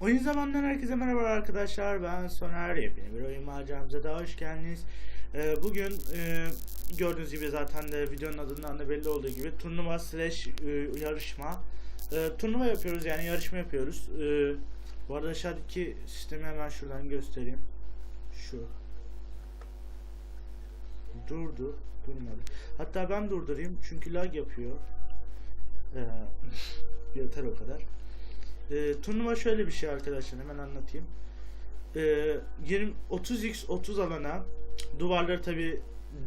Oyun zamanından herkese merhaba arkadaşlar. Ben Soner. Yepyeni bir oyun maceramıza da hoş geldiniz. Ee, bugün e, gördüğünüz gibi zaten de videonun adından da belli olduğu gibi turnuva slash e, yarışma. E, turnuva yapıyoruz yani yarışma yapıyoruz. E, bu arada aşağıdaki sistemi hemen şuradan göstereyim. Şu. Durdu. Durmadı. Hatta ben durdurayım çünkü lag yapıyor. Ee, yeter o kadar. Ee, turnuva şöyle bir şey arkadaşlar hemen anlatayım. Ee, 20 30x 30 alana duvarları tabi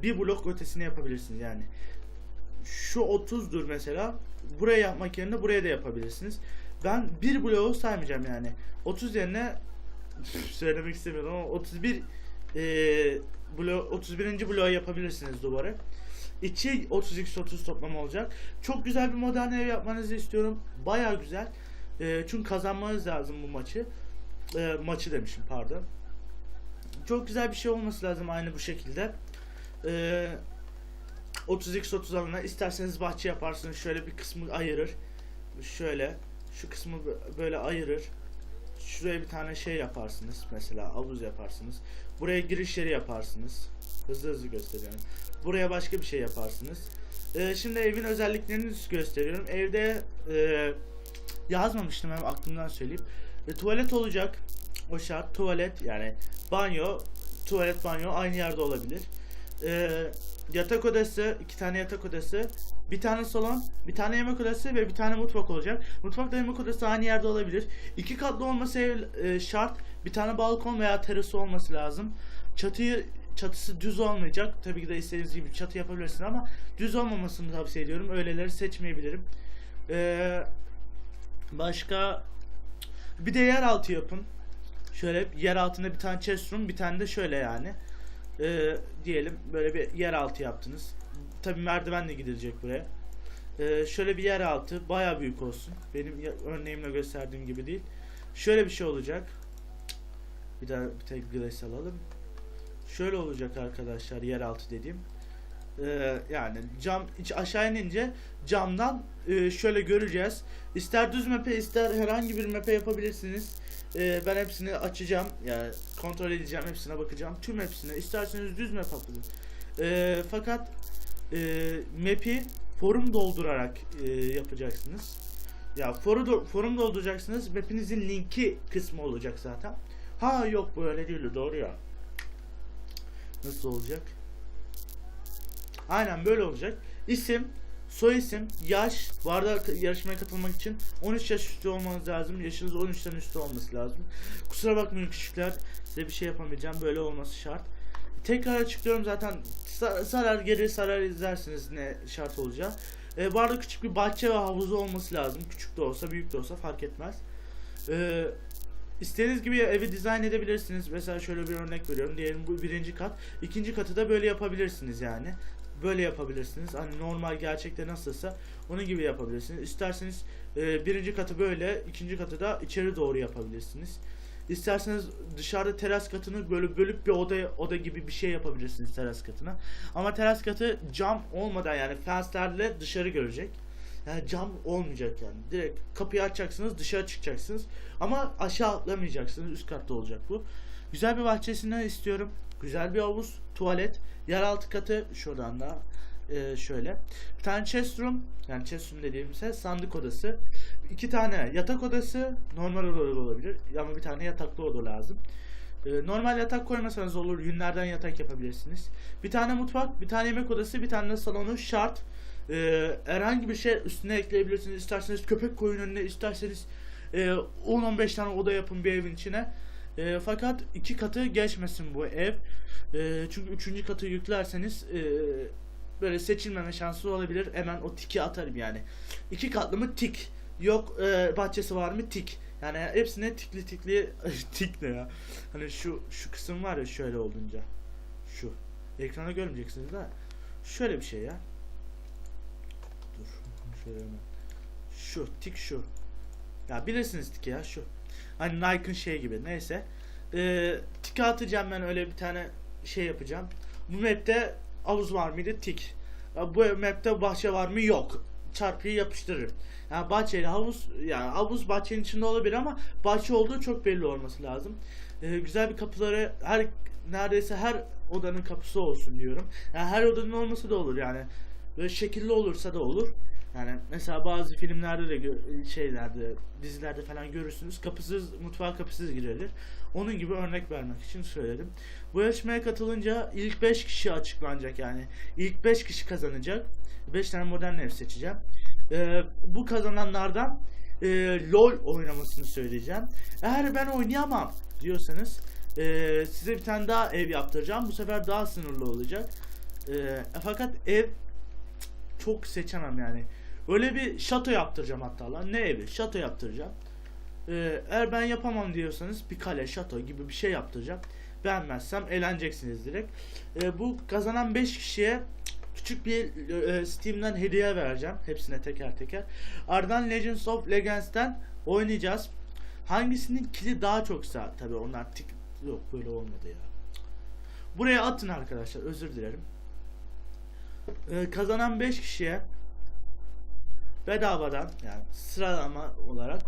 bir blok ötesine yapabilirsiniz yani. Şu 30'dur mesela. Buraya yapmak yerine buraya da yapabilirsiniz. Ben bir bloğu saymayacağım yani. 30 yerine söylemek istemiyorum ama 31 e, blok 31. bloğu yapabilirsiniz duvarı. İçi 30x 30 toplama olacak. Çok güzel bir modern ev yapmanızı istiyorum. Baya güzel. E, çünkü kazanmanız lazım bu maçı. E, maçı demişim pardon. Çok güzel bir şey olması lazım aynı bu şekilde. E, 30x 30 alana isterseniz bahçe yaparsınız. Şöyle bir kısmı ayırır. Şöyle şu kısmı bö- böyle ayırır. Şuraya bir tane şey yaparsınız. Mesela havuz yaparsınız. Buraya giriş yeri yaparsınız. Hızlı hızlı gösteriyorum. Buraya başka bir şey yaparsınız. Ee, şimdi evin özelliklerini gösteriyorum. Evde e, yazmamıştım hem aklımdan söyleyeyim. E, tuvalet olacak. O şart. Tuvalet yani banyo, tuvalet banyo aynı yerde olabilir. E, yatak odası, iki tane yatak odası, bir tane salon, bir tane yemek odası ve bir tane mutfak olacak. Mutfakla yemek odası aynı yerde olabilir. İki katlı olması ev e, şart. Bir tane balkon veya terası olması lazım. Çatıyı çatısı düz olmayacak. Tabii ki de istediğiniz gibi çatı yapabilirsiniz ama düz olmamasını tavsiye ediyorum. Öyleleri seçmeyebilirim. Ee, başka bir de yer altı yapın. Şöyle yer altında bir tane chest room, bir tane de şöyle yani. Ee, diyelim böyle bir yer altı yaptınız. Tabii merdivenle gidilecek buraya. Ee, şöyle bir yer altı baya büyük olsun. Benim örneğimle gösterdiğim gibi değil. Şöyle bir şey olacak. Bir daha bir tek glass alalım. Şöyle olacak arkadaşlar yeraltı dediğim. Ee, yani cam aşağı inince camdan e, şöyle göreceğiz. İster düz mepe ister herhangi bir mepe yapabilirsiniz. Ee, ben hepsini açacağım. Yani kontrol edeceğim hepsine bakacağım. Tüm hepsine. İsterseniz düz map yapın. Ee, fakat e, map'i forum doldurarak e, yapacaksınız. Ya foru do- forum dolduracaksınız. Map'inizin linki kısmı olacak zaten. Ha yok böyle değil doğru ya. Nasıl olacak? Aynen böyle olacak. İsim, soy isim, yaş, bu arada yarışmaya katılmak için 13 yaş üstü olmanız lazım. Yaşınız 13'ten üstü olması lazım. Kusura bakmayın küçükler. Size bir şey yapamayacağım. Böyle olması şart. Tekrar açıklıyorum zaten sa- sarar geri sarar izlersiniz ne şart olacağı. Ee, bu arada küçük bir bahçe ve havuzu olması lazım. Küçük de olsa büyük de olsa fark etmez. Ee, İstediğiniz gibi evi dizayn edebilirsiniz. Mesela şöyle bir örnek veriyorum. Diyelim bu birinci kat. İkinci katı da böyle yapabilirsiniz yani. Böyle yapabilirsiniz. Hani normal gerçekte nasılsa onun gibi yapabilirsiniz. İsterseniz e, birinci katı böyle, ikinci katı da içeri doğru yapabilirsiniz. İsterseniz dışarıda teras katını böyle bölüp bir oda oda gibi bir şey yapabilirsiniz teras katına. Ama teras katı cam olmadan yani fenslerle dışarı görecek. Yani cam olmayacak yani. Direkt kapıyı açacaksınız, dışarı çıkacaksınız. Ama aşağı atlamayacaksınız. Üst katta olacak bu. Güzel bir bahçesinden istiyorum. Güzel bir havuz, tuvalet, yeraltı katı şuradan da e, şöyle. Bir tane chest room, yani chest room dediğimizde sandık odası. iki tane yatak odası, normal oda da olabilir ama bir tane yataklı oda lazım. E, normal yatak koymasanız olur, yünlerden yatak yapabilirsiniz. Bir tane mutfak, bir tane yemek odası, bir tane salonu şart. Ee, herhangi bir şey üstüne ekleyebilirsiniz. İsterseniz köpek koyun önüne, isterseniz e, 10-15 tane oda yapın bir evin içine. E, fakat iki katı geçmesin bu ev. E, çünkü üçüncü katı yüklerseniz e, böyle seçilmeme şansı olabilir. Hemen o tiki atarım yani. İki katlı mı tik. Yok e, bahçesi var mı tik. Yani hepsine tikli tikli tik ne ya? Hani şu şu kısım var ya şöyle olunca. Şu. Ekrana görmeyeceksiniz de. Şöyle bir şey ya. Dur. Şöyle hemen. Şu tik şu. Ya bilirsiniz tiki ya şu. Hani Nike'ın şey gibi. Neyse. Ee, tiki atacağım ben öyle bir tane şey yapacağım. Bu map'te havuz var mıydı? Tik. Bu map'te bahçe var mı? Yok. çarpıyı yapıştırırım. Yani bahçeli havuz yani havuz bahçenin içinde olabilir ama bahçe olduğu çok belli olması lazım. Ee, güzel bir kapıları her neredeyse her odanın kapısı olsun diyorum. Yani her odanın olması da olur yani. Böyle şekilli olursa da olur. Yani mesela bazı filmlerde de şeylerde, dizilerde falan görürsünüz. Kapısız, mutfağa kapısız girilir. Onun gibi örnek vermek için söyledim. Bu yarışmaya katılınca ilk 5 kişi açıklanacak yani. İlk 5 kişi kazanacak. 5 tane modern ev seçeceğim. Ee, bu kazananlardan e, LOL oynamasını söyleyeceğim. Eğer ben oynayamam diyorsanız e, size bir tane daha ev yaptıracağım. Bu sefer daha sınırlı olacak. E, fakat ev çok seçemem yani. Öyle bir şato yaptıracağım hatta lan. Ne evi? Şato yaptıracağım. Ee, eğer ben yapamam diyorsanız bir kale, şato gibi bir şey yaptıracağım. Beğenmezsem eğleneceksiniz direkt. Ee, bu kazanan 5 kişiye küçük bir e, Steam'den hediye vereceğim. Hepsine teker teker. Ardından Legends of Legends'ten oynayacağız. Hangisinin kili daha çoksa tabi onlar tik yok böyle olmadı ya. Buraya atın arkadaşlar özür dilerim. Ee, kazanan 5 kişiye bedavadan yani sıralama olarak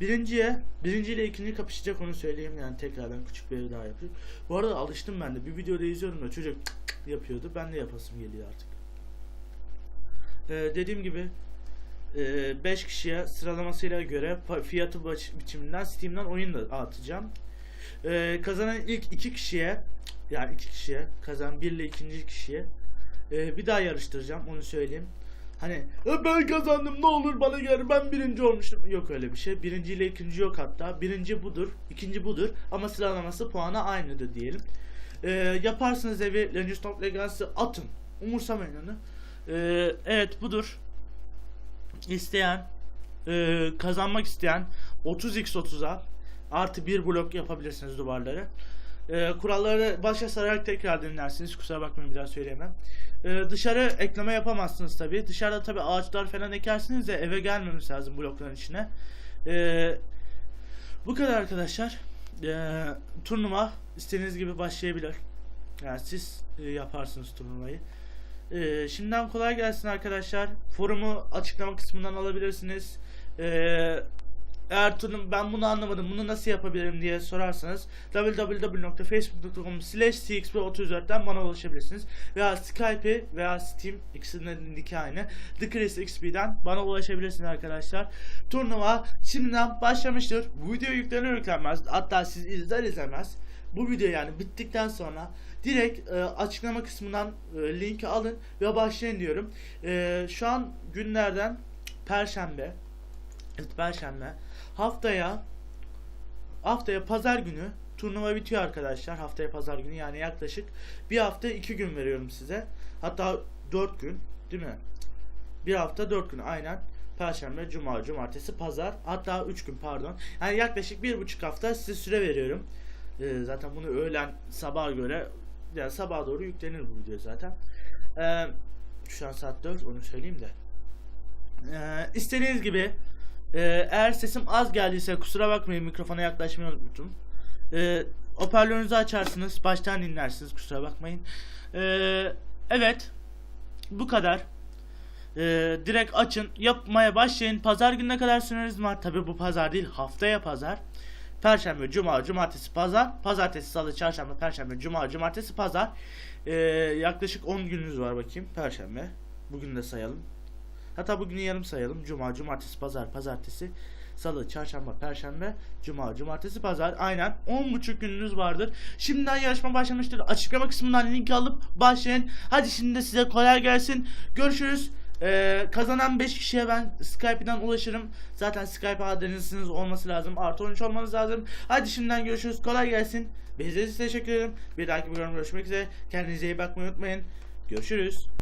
birinciye birinci ile ikinci kapışacak onu söyleyeyim yani tekrardan küçük bir daha yapıyor. Bu arada alıştım ben de bir videoda izliyorum da çocuk yapıyordu ben de yapasım geliyor artık. Ee, dediğim gibi 5 kişiye sıralamasıyla göre fiyatı biçiminden Steam'den oyun da atacağım. Ee, kazanan ilk iki kişiye yani iki kişiye kazan bir ile ikinci kişiye ee, bir daha yarıştıracağım onu söyleyeyim. Hani "E, ben kazandım ne olur bana gel ben birinci olmuşum. Yok öyle bir şey. Birinci ile ikinci yok hatta. Birinci budur, ikinci budur ama sıralaması puanı aynıdır diyelim. Ee, yaparsınız evi Legends of Legacy'ı atın. Umursamayın onu. Ee, evet budur. İsteyen e, kazanmak isteyen 30x30'a artı bir blok yapabilirsiniz duvarları. Ee, kuralları başa sararak tekrar dinlersiniz. Kusura bakmayın bir daha söyleyemem. Ee, dışarı ekleme yapamazsınız tabi. Dışarıda tabi ağaçlar falan ekersiniz de eve gelmemiz lazım blokların içine. Ee, bu kadar arkadaşlar. Ee, turnuva istediğiniz gibi başlayabilir. Yani siz e, yaparsınız turnuvayı. Ee, şimdiden kolay gelsin arkadaşlar. Forumu açıklama kısmından alabilirsiniz. Ee, eğer turnum ben bunu anlamadım bunu nasıl yapabilirim diye sorarsanız www.facebook.com slash cxp34'ten bana ulaşabilirsiniz. Veya Skype veya Steam ikisinin linki aynı. The Chris XP'den bana ulaşabilirsiniz arkadaşlar. Turnuva şimdiden başlamıştır. Bu video yüklenir yüklenmez hatta siz izler izlemez bu video yani bittikten sonra direkt e, açıklama kısmından e, linki alın ve başlayın diyorum. E, şu an günlerden Perşembe Perşembe. Haftaya haftaya pazar günü turnuva bitiyor arkadaşlar. Haftaya pazar günü yani yaklaşık bir hafta iki gün veriyorum size. Hatta dört gün değil mi? Bir hafta dört gün aynen. Perşembe, Cuma, Cumartesi, Pazar hatta üç gün pardon. Yani yaklaşık bir buçuk hafta size süre veriyorum. Ee, zaten bunu öğlen sabaha göre yani sabaha doğru yüklenir bu video zaten. Ee, şu an saat 4 onu söyleyeyim de. Ee, istediğiniz gibi ee, eğer sesim az geldiyse kusura bakmayın mikrofona yaklaşmayı unuttum. Ee, hoparlörünüzü açarsınız baştan dinlersiniz kusura bakmayın. Ee, evet bu kadar. Ee, direkt açın yapmaya başlayın. Pazar gününe kadar süreniz var. Tabi bu pazar değil haftaya pazar. Perşembe, Cuma, Cumartesi, Pazar. Pazartesi, Salı, Çarşamba, Perşembe, Cuma, Cumartesi, Pazar. Ee, yaklaşık 10 gününüz var bakayım. Perşembe. Bugün de sayalım. Hatta bugünü yarım sayalım. Cuma, cumartesi, pazar, pazartesi, salı, çarşamba, perşembe, cuma, cumartesi, pazar. Aynen 10.5 gününüz vardır. Şimdiden yarışma başlamıştır. Açıklama kısmından link alıp başlayın. Hadi şimdi de size kolay gelsin. Görüşürüz. Ee, kazanan 5 kişiye ben Skype'den ulaşırım. Zaten Skype adresiniz olması lazım. Artı 13 olmanız lazım. Hadi şimdiden görüşürüz. Kolay gelsin. Bizlere teşekkür ederim. Bir dahaki bölümde görüşmek üzere. Kendinize iyi bakmayı unutmayın. Görüşürüz.